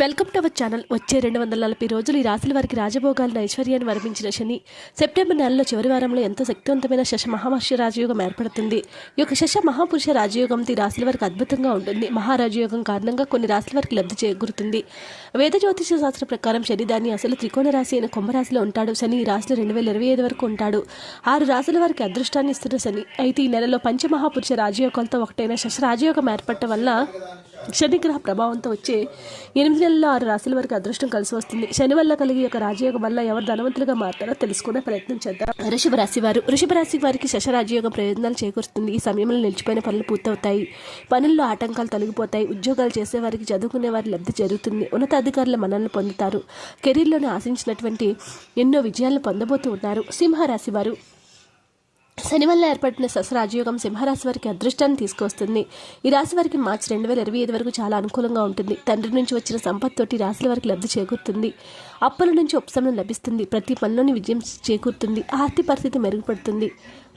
Welcome to our channel. వచ్చే రెండు వందల నలభై రోజులు ఈ రాశుల వారికి రాజభోగాలను ఐశ్వర్యాన్ని వరమించిన శని సెప్టెంబర్ నెలలో చివరి వారంలో ఎంతో శక్తివంతమైన శశ మహామహర్షి రాజయోగం ఏర్పడుతుంది. ఈ యొక్క శశ మహాపురుష రాజయోగంతో ఈ రాశుల వారికి అద్భుతంగా ఉంటుంది. మహారాజయోగం కారణంగా కొన్ని రాశుల వారికి లబ్ధి చేకూరుతుంది. వేద జ్యోతిష శాస్త్ర ప్రకారం శని అసలు త్రికోణ రాశి అయిన కుంభరాశిలో ఉంటాడు. శని ఈ రాశిలో రెండు వేల ఇరవై ఐదు వరకు ఉంటాడు. ఆరు రాశుల వారికి అదృష్టాన్ని ఇస్తున్న శని. అయితే ఈ నెలలో పంచమహాపురుష రాజయోగాలతో ఒకటైన శశ రాజయోగం ఏర్పడటం వల్ల శనిగ్రహ ప్రభావంతో వచ్చే ఎనిమిది నెలల్లో ఆరు రాశుల వరకు అదృష్టం కలిసి వస్తుంది. శని వల్ల కలిగే ఒక రాజయోగం వల్ల ఎవరు ధనవంతులుగా మారుతారో తెలుసుకునే ప్రయత్నం చేద్దాం. వృషభ రాశి వారు వృషభ రాశి వారికి శశ రాజయోగం ప్రయోజనాలు చేకూరుస్తుంది. ఈ సమయంలో నిలిచిపోయిన పనులు పూర్తవుతాయి. పనుల్లో ఆటంకాలు తొలగిపోతాయి. ఉద్యోగాలు చేసే వారికి చదువుకునే వారి లబ్ధి జరుగుతుంది. ఉన్నతాధికారుల మనల్ని పొందుతారు. కెరీర్లోనే ఆశించినటువంటి ఎన్నో విజయాలను పొందబోతూ ఉన్నారు. సింహరాశి వారు శని వల్ల ఏర్పడిన ససరాజయోగం సింహరాశి వారికి అదృష్టాన్ని తీసుకొస్తుంది ఈ రాశి వారికి మార్చి రెండు వేల ఇరవై ఐదు వరకు చాలా అనుకూలంగా ఉంటుంది. తండ్రి నుంచి వచ్చిన సంపత్తోటి రాశుల వారికి లబ్ధి చేకూరుతుంది. అప్పుల నుంచి ఉపశమనం లభిస్తుంది. ప్రతి పనిలోని విజయం చేకూరుతుంది. ఆర్థిక పరిస్థితి మెరుగుపడుతుంది.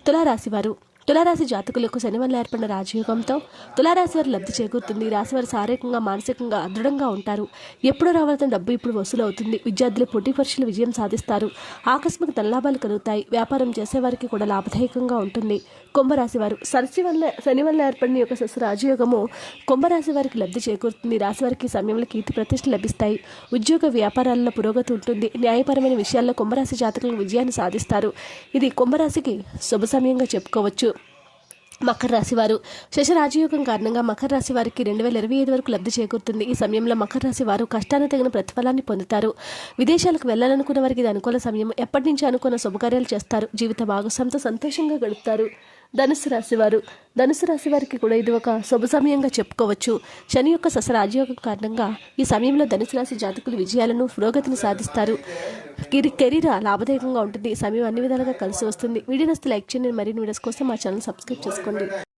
తులారాశి వారు తులారాశి జాతకులకు శనివల్ల ఏర్పడిన రాజయోగంతో తులారాశి వారు లబ్ధి చేకూరుతుంది. రాశి వారు శారీరకంగా మానసికంగా దృఢంగా ఉంటారు. ఎప్పుడో రావాల్సిన డబ్బు ఇప్పుడు వసూలు అవుతుంది విద్యార్థులు పోటీ పరీక్షలు విజయం సాధిస్తారు. ఆకస్మిక ధనలాభాలు కలుగుతాయి. వ్యాపారం చేసేవారికి కూడా లాభదాయకంగా ఉంటుంది. కుంభరాశి వారు సరసి వల్ల శని వల్ల ఏర్పడిన యొక్క సస్య రాజయోగము కుంభరాశి వారికి లబ్ధి చేకూరుతుంది. రాశి వారికి సమయంలో కీర్తి ప్రతిష్టలు లభిస్తాయి. ఉద్యోగ వ్యాపారాల్లో పురోగతి ఉంటుంది. న్యాయపరమైన విషయాల్లో కుంభరాశి జాతకులు విజయాన్ని సాధిస్తారు. ఇది కుంభరాశికి శుభ సమయంగా చెప్పుకోవచ్చు. మకర రాశి వారు. శశరాజయోగం కారణంగా మకర రాశి వారికి రెండు వేల ఇరవై ఐదు వరకు లబ్ధి చేకూరుతుంది. ఈ సమయంలో మకర రాశి వారు కష్టాన్ని తగిన ప్రతిఫలాన్ని పొందుతారు. విదేశాలకు వెళ్ళాలనుకున్న వారికి ఇది అనుకూల సమయం. ఎప్పటి నుంచి అనుకున్న శుభకార్యాలు చేస్తారు. జీవిత భాగస్వామితో సంతోషంగా గడుపుతారు. ధనుసు రాశి వారు ధనుసు రాశి వారికి కూడా ఇది ఒక శుభ సమయంగా చెప్పుకోవచ్చు. శని యొక్క ససరాజయోగం కారణంగా ఈ సమయంలో ధనుసు రాశి జాతకులు విజయాలను పురోగతిని సాధిస్తారు. కెరీ- కెరీర్ లాభదాయకంగా ఉంటుంది. సమయం అన్ని విధాలుగా కలిసి వస్తుంది. వీడియో లైక్ చేయండి. మరిన్ని వీడియోస్ కోసం మా ఛానల్ సబ్స్క్రైబ్ చేసుకోండి.